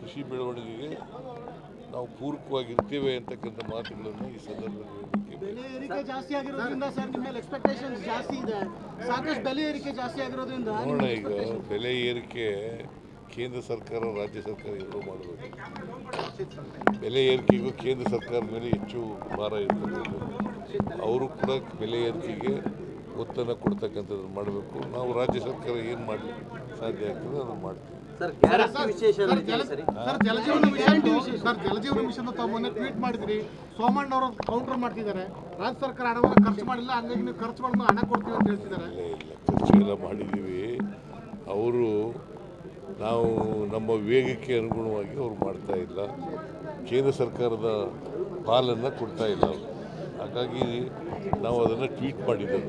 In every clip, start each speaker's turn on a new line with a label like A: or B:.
A: ಕೃಷಿ ಬೆಳವಣಿಗೆಗೆ ನಾವು ಪೂರಕವಾಗಿರ್ತೇವೆ ಅಂತಕ್ಕಂಥ ಮಾತುಗಳನ್ನು ಈ ಸಂದರ್ಭದಲ್ಲಿ
B: ಬೆಲೆ ಏರಿಕೆ ಜಾಸ್ತಿ ಆಗಿರೋದ್ರಿಂದ ಸರ್ ನಿಮ್ಮ ಮೇಲೆ ಎಕ್ಸ್ಪೆಕ್ಟೇಷನ್ಸ್ ಜಾಸ್ತಿ ಇದೆ. ಸಾಕಷ್ಟು ಬೆಲೆ ಏರಿಕೆ ಜಾಸ್ತಿ ಆಗಿರೋದ್ರಿಂದ
A: ನೋಡೋಣ ಈಗ ಬೆಲೆ ಏರಿಕೆ ಕೇಂದ್ರ ಸರ್ಕಾರ ರಾಜ್ಯ ಸರ್ಕಾರ ಎರಡೂ ಮಾಡಬೇಕು ಬೆಲೆ ಏರಿಕೆಗೂ ಕೇಂದ್ರ ಸರ್ಕಾರದ ಮೇಲೆ ಹೆಚ್ಚು ಭಾರ ಇರ್ತದೆ ಅವರು ಕೂಡ ಬೆಲೆ ಏರಿಕೆಗೆ ಒತ್ತನ್ನು ಕೊಡ್ತಕ್ಕಂಥದ್ದನ್ನು ಮಾಡಬೇಕು. ನಾವು ರಾಜ್ಯ ಸರ್ಕಾರ ಏನು ಮಾಡಲಿಕ್ಕೆ ಸಾಧ್ಯ ಆಗ್ತದೆ ಅದನ್ನು ಮಾಡ್ತೀವಿ.
C: ಸರ್ ಗ್ಯಾರಂಟಿ ವಿಶೇಷ ರೀತಿಯಲ್ಲಿ ಸರಿ
D: sir? Jal Jeevan mission sir Jal Jeevan mission ತಾವು ಮೊನ್ನೆ ಟ್ವೀಟ್ ಮಾಡಿದ್ರಿ. ಸೋಮಣ್ಣ ಅವರು ಕೌಂಟರ್ ಮಾಡ್ತಿದ್ದಾರೆ. ರಾಜ್ಯ ಸರ್ಕಾರ ಹಣವನ್ನು ಖರ್ಚು ಮಾಡಿಲ್ಲ ಹಂಗಾಗಿ ನೀವು ಖರ್ಚು ಮಾಡಿದ ಹಣ ಕೊಡ್ತೀವಿ ಅಂತ ಹೇಳ್ತಿದ್ದಾರೆ.
A: ಇಲ್ಲ ಖರ್ಚು ಎಲ್ಲ ಮಾಡಿದ್ದೀವಿ ಅವರು ನಾವು ನಮ್ಮ ವೇಗಕ್ಕೆ ಅನುಗುಣವಾಗಿ ಅವ್ರು ಮಾಡ್ತಾ ಇಲ್ಲ. ಕೇಂದ್ರ ಸರ್ಕಾರದ ಪಾಲನ್ನು ಕೊಡ್ತಾ ಇಲ್ಲ ಅವ್ರು. ಹಾಗಾಗಿ ನಾವು ಅದನ್ನು ಟ್ವೀಟ್ ಮಾಡಿದ್ದೆವು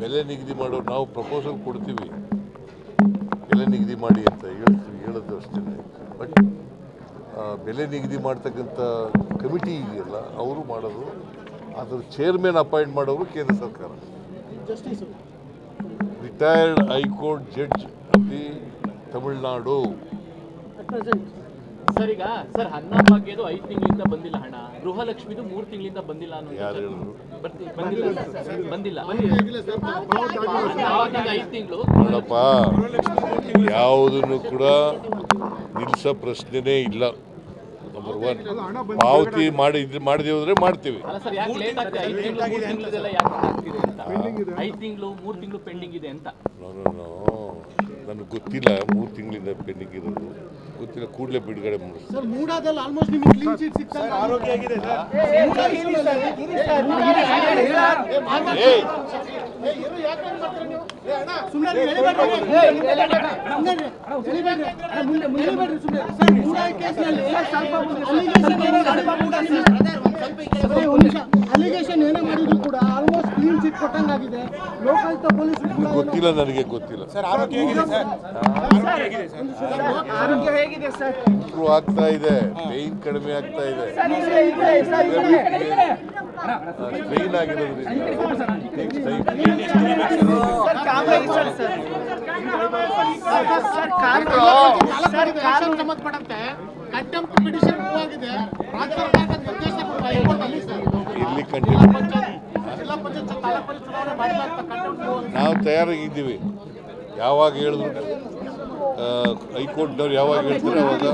A: ಬೆಲೆ ನಿಗದಿ ಮಾಡೋ ನಾವು ಪ್ರಪೋಸಲ್ ಕೊಡ್ತೀವಿ. ಬೆಲೆ ನಿಗದಿ ಮಾಡಿ ಅಂತ ಹೇಳ್ತೀವಿ, ಹೇಳೋದು ಅಷ್ಟೇ. ಬಟ್ ಬೆಲೆ ನಿಗದಿ ಮಾಡ್ತಕ್ಕಂಥ ಕಮಿಟಿ ಇದೆಯಲ್ಲ, ಅವರು ಮಾಡೋದು. ಅದ್ರ ಚೇರ್ಮನ್ ಅಪಾಯಿಂಟ್ ಮಾಡೋರು ಕೇಂದ್ರ ಸರ್ಕಾರ. Retired high court judge of the Tamil Nadu.
E: Sir ಈಗ ಸರ್ ಅನ್ನ ಭಾಗ್ಯದು ಐದು ತಿಂಗಳಿಂದ ಬಂದಿಲ್ಲ ಹಣ. ಗೃಹಲಕ್ಷ್ಮಿದು ಮೂರು ತಿಂಗಳಿಂದ ಬಂದಿಲ್ಲ ಅನ್ನೋದು ಬಂದಿಲ್ಲ ಐದು ತಿಂಗಳು?
A: ನೋಡಪ್ಪ. ಯಾವುದನ್ನು ಕೂಡ ನಿಲ್ಸೋ ಪ್ರಶ್ನೆನೇ ಇಲ್ಲ. ನಂಬರ್ ಒನ್ ಪಾವತಿ ಮಾಡಿ ಮಾಡದೆ ಹೋದ್ರೆ ಮಾಡ್ತೀವಿ.
E: ಸರ್ ಯಾಕೆ ಲೇಟ್ ಆಗ್ತದೆ? ಐದು ತಿಂಗಳು ಮೂರು ತಿಂಗಳದೆಲ್ಲ ಯಾಕೆ ಆಗ್ತಿದೆ ಅಂತ. ಐದು ತಿಂಗಳು ಮೂರು ತಿಂಗಳು ಪೆಂಡಿಂಗ್ ಇದೆ ಅಂತ.
A: ನನಗೆ ಗೊತ್ತಿಲ್ಲ ಮೂರು ತಿಂಗಳಿಂದ ಪೆಂಡಿಂಗ್ ಇರೋದು ಗೊತ್ತಿಲ್ಲ ಕೂಡಲೇ ಬಿಡುಗಡೆ ಮಾಡಿಸ್ತಾರೆ
B: ಸರ್ ಸರ್ ಅಲಿಗೇಷನ್ ಏನೇ ಮಾಡಿದ್ರು ಕೂಡ ಆಲ್ಮೋಸ್ಟ್ ಕ್ಲೀನ್ ಚಿಟ್ ಕೊಟ್ಟಂಗಾಗಿದೆ. ಲೋಕಾಯುಕ್ತ ಪೊಲೀಸ್
A: ಗೊತ್ತಿಲ್ಲ ನನಗೆ ಗೊತ್ತಿಲ್ಲ.
B: ಸರ್ ಆರೋಗ್ಯ ಹೇಗಿದೆ ಸರ್?
A: ಇಂಪ್ರೂವ್ ಆಗ್ತಾ ಇದೆ ಪೈನ್ ಕಡಿಮೆ ಆಗ್ತಾ ಇದೆ. ಪೈನ್ ಆಗಿರೋದ್ರಿಂದ.
D: ಸಂಬಂಧಪಟ್ಟಂತೆ ಕಂಟೆಂಪ್ಟ್ ಪಿಟಿಷನ್ ಮೂವ್ ಆಗಿದೆ. ರಾಜ್ಯ ಸರ್ಕಾರದ
A: ಇಲ್ಲಿ ಕಂಟಿನ್ಯೂ. ನಾವು ತಯಾರಾಗಿದ್ದೀವಿ. ಯಾವಾಗ ಹೇಳಿದ್ರು ಹೈಕೋರ್ಟ್ನವ್ರು ಯಾವಾಗ ಹೇಳ್ತಾರೆ ಅವಾಗ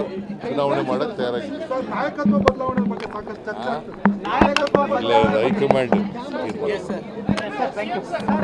A: ಚುನಾವಣೆ ಮಾಡಕ್ಕೆ ತಯಾರಾಗಿದ್ದೀವಿ.
D: ನಾಯಕತ್ವ ಬದಲಾವಣೆ ಬಗ್ಗೆ ಸಾಕಷ್ಟು ಚರ್ಚೆ ಆಗ್ತದೆ. ನಾಯಕತ್ವ
A: ಇಲ್ಲ ಹೈಕಮಾಂಡ್ ತೀರ್ಮಾನ.